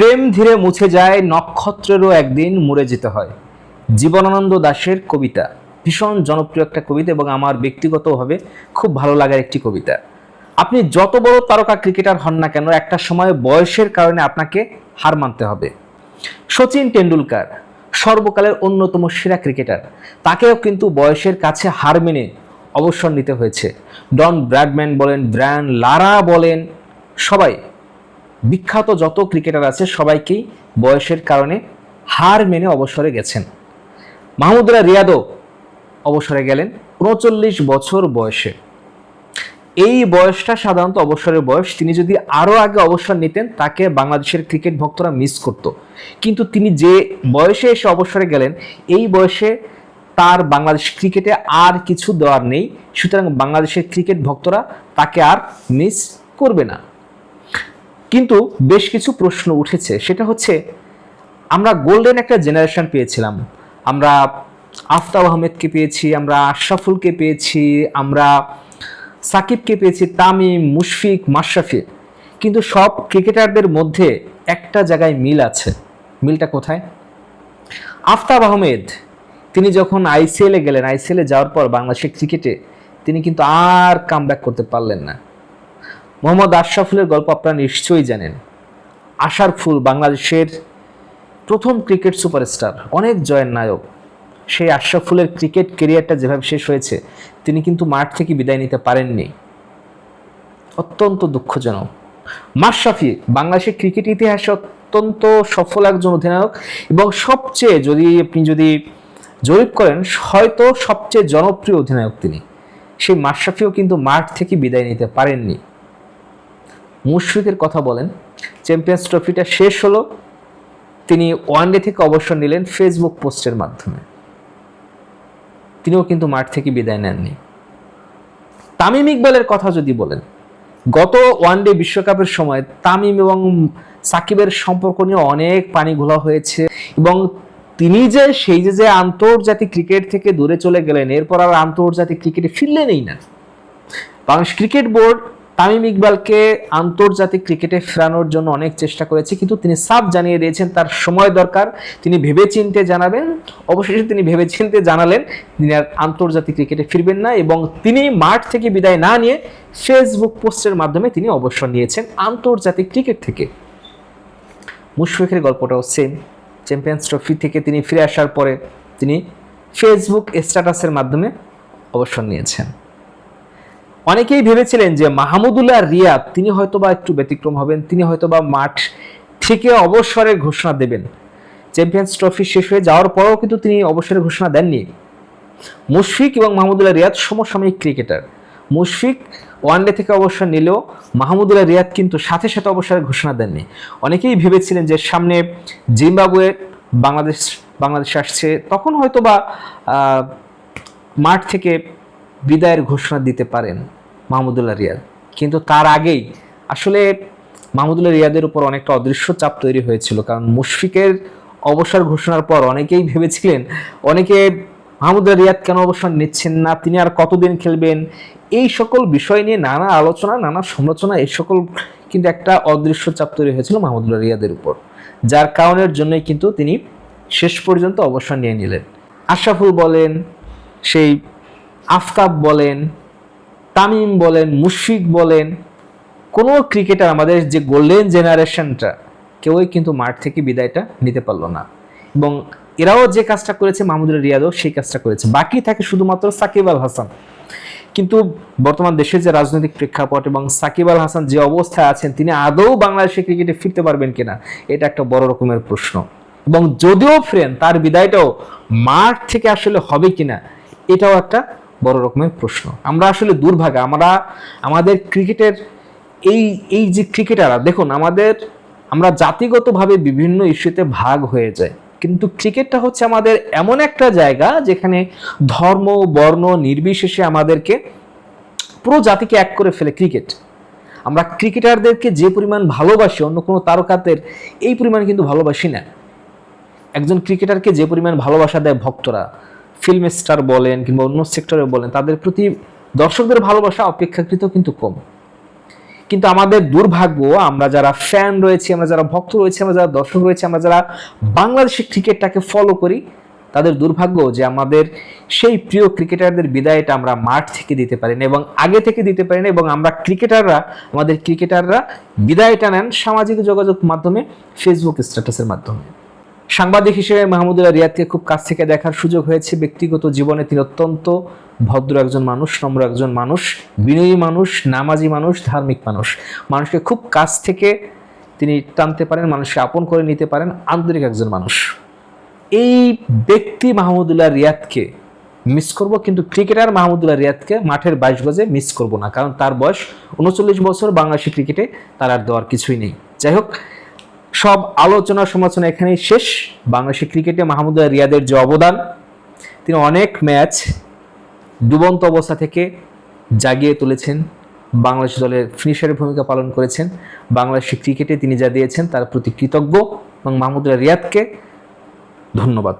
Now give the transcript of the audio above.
প্রেম ধীরে মুছে যায়, নক্ষত্রেরও একদিন মরে যেতে হয়। জীবনানন্দ দাশের কবিতা। ভীষণ জনপ্রিয় একটা কবিতা এবং আমার ব্যক্তিগতভাবে খুব ভালো লাগার একটি কবিতা। আপনি যত বড় তারকা ক্রিকেটার হন না কেন, একটা সময় বয়সের কারণে আপনাকে হার মানতে হবে। সচিন টেন্ডুলকার সর্বকালের অন্যতম সেরা ক্রিকেটার, তাকেও কিন্তু বয়সের কাছে হার মেনে অবসর নিতে হয়েছে। ডন ব্র্যাডম্যান বলেন, ব্র্যান লারা বলেন, সবাই বিখ্যাত যত ক্রিকেটার আছে সবাইকেই বয়সের কারণে হার মেনে অবসরে গেছেন। মাহমুদুল্লাহ রিয়াদও অবসরে গেলেন উনচল্লিশ বছর বয়সে। এই বয়সটা সাধারণত অবসরের বয়স। তিনি যদি আরও আগে অবসর নিতেন, তাকে বাংলাদেশের ক্রিকেট ভক্তরা মিস করত। কিন্তু তিনি যে বয়সে এসে অবসরে গেলেন, এই বয়সে তার বাংলাদেশ ক্রিকেটে আর কিছু দেওয়ার নেই। সুতরাং বাংলাদেশের ক্রিকেট ভক্তরা তাকে আর মিস করবে না। কিন্তু বেশ কিছু প্রশ্ন উঠেছে। সেটা হচ্ছে, আমরা গোল্ডেন একটা জেনারেশন পেয়েছিলাম। আমরা আফতাব আহমেদকে পেয়েছি, আমরা আশরাফুলকে পেয়েছি, আমরা সাকিবকে পেয়েছি, তামিম, মুশফিক, মাশরাফি। কিন্তু সব ক্রিকেটারদের মধ্যে একটা জায়গায় মিল আছে। মিলটা কোথায়? আফতাব আহমেদ, তিনি যখন আইসিএলে গেলেন আইসিএলে যাওয়ার পর বাংলাদেশের ক্রিকেটে তিনি কিন্তু আর কাম করতে পারলেন না। মোহাম্মদ আশরাফুলের গল্প আপনারা নিশ্চয়ই জানেন। আশার ফুল, বাংলাদেশের প্রথম ক্রিকেট সুপারস্টার, অনেক জয়ের নায়ক। সেই আশরাফুলের ক্রিকেট কেরিয়ারটা যেভাবে শেষ হয়েছে, তিনি কিন্তু মাঠ থেকে বিদায় নিতে পারেননি। অত্যন্ত দুঃখজনক। মাশরাফি বাংলাদেশের ক্রিকেট ইতিহাসে অত্যন্ত সফল একজন অধিনায়ক এবং সবচেয়ে যদি আপনি যদি জরিপ করেন, হয়তো সবচেয়ে জনপ্রিয় অধিনায়ক তিনি। সেই মাশরাফিও কিন্তু মাঠ থেকে বিদায় নিতে পারেননি। মুশফিকের কথা বলেন চ্যাম্পিয়ন্স ট্রফিটা শেষ হলো, তিনি ওয়ানডে থেকে অবসর নিলেন ফেসবুক পোস্টের মাধ্যমে। তিনিও কিন্তু মাঠ থেকে বিদায় নেননি। তামিম ইকবালের কথা যদি বলেন, গত ওয়ানডে বিশ্বকাপের সময় তামিম এবং সাকিবের সম্পর্ক নিয়ে অনেক পানি ঘোলা হয়েছে এবং তিনি যে, সেই যে যে আন্তর্জাতিক ক্রিকেট থেকে দূরে চলে গেলেন, এরপর আর আন্তর্জাতিক ক্রিকেটে ফিরলেনই না। বাংলাদেশ ক্রিকেট বোর্ড তামিম ইকবালকে আন্তর্জাতিক ক্রিকেটে ফেরানোর জন্য অনেক চেষ্টা করেছে, কিন্তু তিনি সাফ জানিয়ে দিয়েছেন তার সময় দরকার। তিনি ভেবেচিন্তে জানাবেন, অবশেষে তিনি ভেবেচিন্তে জানালেন, তিনি আর আন্তর্জাতিক ক্রিকেটে ফিরবেন না এবং তিনি মাঠ থেকে বিদায় না নিয়ে ফেসবুক পোস্টের মাধ্যমে তিনি অবসর নিয়েছেন আন্তর্জাতিক ক্রিকেট থেকে। মুশফিকের গল্পটাও সেম চ্যাম্পিয়ন্স ট্রফি থেকে তিনি ফিরে আসার পরে তিনি ফেসবুক স্ট্যাটাসের মাধ্যমে অবসর নিয়েছেন। অনেকেই ভেবেছিলেন যে মাহমুদুল্লাহ রিয়াদ, তিনি হয়তোবা একটু ব্যতিক্রম হবেন, তিনি হয়তোবা মাঠ থেকে অবসরের ঘোষণা দেবেন। চ্যাম্পিয়ন্স ট্রফি শেষ হয়ে যাওয়ার পরেও কিন্তু তিনি অবসরের ঘোষণা দেননি। মুশফিক এবং মাহমুদুল্লাহ রিয়াদ সমসাময়িক ক্রিকেটার। মুশফিক ওয়ানডে থেকে অবসর নিলেও মাহমুদুল্লাহ রিয়াদ কিন্তু সাথে সাথে অবসরের ঘোষণা দেননি। অনেকেই ভেবেছিলেন যে সামনে জিম্বাবুয়ে বাংলাদেশ বাংলাদেশ আসছে, তখন হয়তো বা মাঠ থেকে বিদায়ের ঘোষণা দিতে পারেন মাহমুদুল্লাহ রিয়াদ। কিন্তু তার আগেই আসলে মাহমুদুল্লাহ রিয়াদের উপর অনেকটা অদৃশ্য চাপ তৈরি হয়েছিল। কারণ মুশফিকের অবসর ঘোষণার পর অনেকেই ভেবেছিলেন, অনেকে মাহমুদুল্লাহ রিয়াদ কেন অবসর নিচ্ছেন না, তিনি আর কতদিন খেলবেন? এই সকল বিষয় নিয়ে নানা আলোচনা, নানা সমালোচনা, এই সকল কিন্তু একটা অদৃশ্য চাপ তৈরি হয়েছিল মাহমুদুল্লাহ রিয়াদের উপর। যার কারণের জন্যই কিন্তু তিনি শেষ পর্যন্ত অবসর নিয়ে নিলেন। আশরাফুল বলেন, সেই আফতাব বলেন, তামিম বলেন, মুশফিক বলেন, কোনো ক্রিকেটার আমাদের যে গোল্ডেন জেনারেশনটা কেউই কিন্তু মাঠ থেকে বিদায়টা নিতে পারল না। এবং এরাও যে কাজটা করেছে মাহমুদুল রিয়াদও সেই কাজটা করেছে। বাকি থাকে শুধুমাত্র সাকিব আল হাসান। কিন্তু বর্তমান দেশের যে রাজনৈতিক প্রেক্ষাপট এবং সাকিব আল হাসান যে অবস্থায় আছেন, তিনি আদৌ বাংলাদেশের ক্রিকেটে ফিরতে পারবেন কিনা, এটা একটা বড় রকমের প্রশ্ন। এবং যদিও ফ্রেন, তার বিদায়টাও মাঠ থেকে আসলে হবে কিনা, এটাও একটা বড় রকমের প্রশ্ন। আমরা আসলে দুর্ভাগা, আমরা, আমাদের ক্রিকেটের এই এই যে ক্রিকেটাররা, দেখুন আমাদের, আমরা জাতিগতভাবে বিভিন্ন ইস্যুতে ভাগ হয়ে যায় কিন্তু ক্রিকেটটা হচ্ছে আমাদের এমন একটা জায়গা যেখানে ধর্ম, বর্ণ নির্বিশেষে আমাদেরকে পুরো জাতিকে এক করে ফেলে ক্রিকেট। আমরা ক্রিকেটারদেরকে যে পরিমাণ ভালোবাসি, অন্য কোনো তারকাদের এই পরিমাণ কিন্তু ভালোবাসি না। একজন ক্রিকেটারকে যে পরিমাণ ভালোবাসা দেয় ভক্তরা ফিল্ম স্টার বলেন কিংবা অন্য সেক্টরে বলেন, তাদের প্রতি দর্শকদের ভালোবাসা অপেক্ষাকৃত কিন্তু কম। কিন্তু আমাদের দুর্ভাগ্য, আমরা যারা ফ্যান রয়েছি, আমরা যারা ভক্ত রয়েছি, আমরা যারা দর্শক রয়েছি, আমরা যারা বাংলাদেশের ক্রিকেটটাকে ফলো করি, তাদের দুর্ভাগ্য যে আমাদের সেই প্রিয় ক্রিকেটারদের বিদায়টা আমরা মাঠ থেকে দিতে পারি না এবং আগে থেকে দিতে পারি না এবং আমরা ক্রিকেটাররা আমাদের ক্রিকেটাররা বিদায়টা নেন সামাজিক যোগাযোগ মাধ্যমে ফেসবুক স্ট্যাটাসের মাধ্যমে। সাংবাদিক হিসেবে মাহমুদুল্লাহ রিয়াদকে খুব কাছ থেকে দেখার সুযোগ হয়েছে। ব্যক্তিগত জীবনে তিনি অত্যন্ত ভদ্র একজন মানুষ, নম্র একজন মানুষ, বিনয়ী মানুষ, নামাজি মানুষ, ধার্মিক মানুষ। মানুষকে খুব কাছ থেকে তিনি টানতে পারেন, মানুষকে আপন করে নিতে পারেন, আন্তরিক একজন মানুষ। এই ব্যক্তি মাহমুদুল্লাহ রিয়াদকে মিস করব, কিন্তু ক্রিকেটার মাহমুদুল্লাহ রিয়াদকে মাঠের বাইশ গজে মিস করব না, কারণ তার বয়স উনচল্লিশ বছর। বাংলাদেশি ক্রিকেটে তার আর দেওয়ার কিছুই নেই। যাই হোক সব আলোচনা সমালোচনা এখানেই শেষ। বাংলাদেশের ক্রিকেটে মাহমুদুল্লাহ রিয়াদের যে অবদান, তিনি অনেক ম্যাচ ডুবন্ত অবস্থা থেকে জাগিয়ে তুলেছেন। বাংলাদেশ দলের ফিনিশারের ভূমিকা পালন করেছেন। বাংলাদেশের ক্রিকেটে তিনি যা দিয়েছেন তার প্রতি কৃতজ্ঞ এবং মাহমুদুল্লাহ রিয়াদকে ধন্যবাদ।